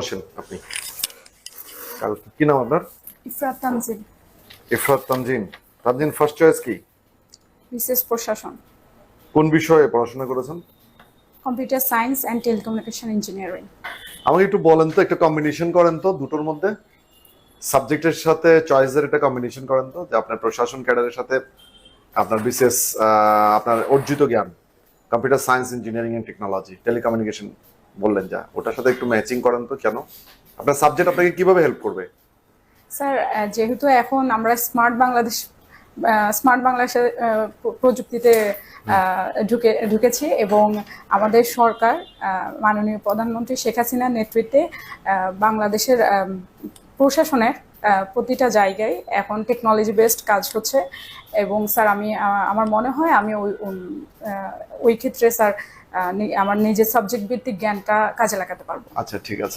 বসেন আপনি। কি নাম আপনার? ইফরাত তানজিল ইফরাত তানজিন তানজিন ফার্স্ট চয়েস কি? বিশেষ প্রশাসন। কোন বিষয়ে পড়াশোনা করেছেন? Computer science and telecommunication engineering আমাকে একটু বলেন তো একটা কম্বিনেশন করেন তো দুটোর মধ্যে। সাবজেক্টের সাথে চয়েসের একটা কম্বিনেশন করেন তো যে আপনার প্রশাসন ক্যাডারের সাথে আপনার বিশেষ আপনার অর্জিত জ্ঞান। Computer science engineering and technology telecommunication বললেন যা। ওটার সাথে একটু ম্যাচিং করেন তো কেন? আপনার সাবজেক্ট আপনাকে কীভাবে হেল্প করবে? স্যার যেহেতু এখন আমরা স্মার্ট বাংলাদেশ স্মার্ট বাংলাদেশের প্রযুক্তিতে ঢুকে ঢুকেছি এবং আমাদের সরকার মাননীয় প্রধানমন্ত্রী শেখ হাসিনার নেতৃত্বে বাংলাদেশের প্রশাসনের প্রতিটা জায়গায় এখন টেকনোলজি বেসড কাজ হচ্ছে এবং স্যার আমি আমার মনে হয় আমি ওই ওই ক্ষেত্রে স্যার আমার নিজের সাবজেক্ট ভিত্তিক জ্ঞানটা কাজে লাগাতে পারব। আচ্ছা ঠিক আছে।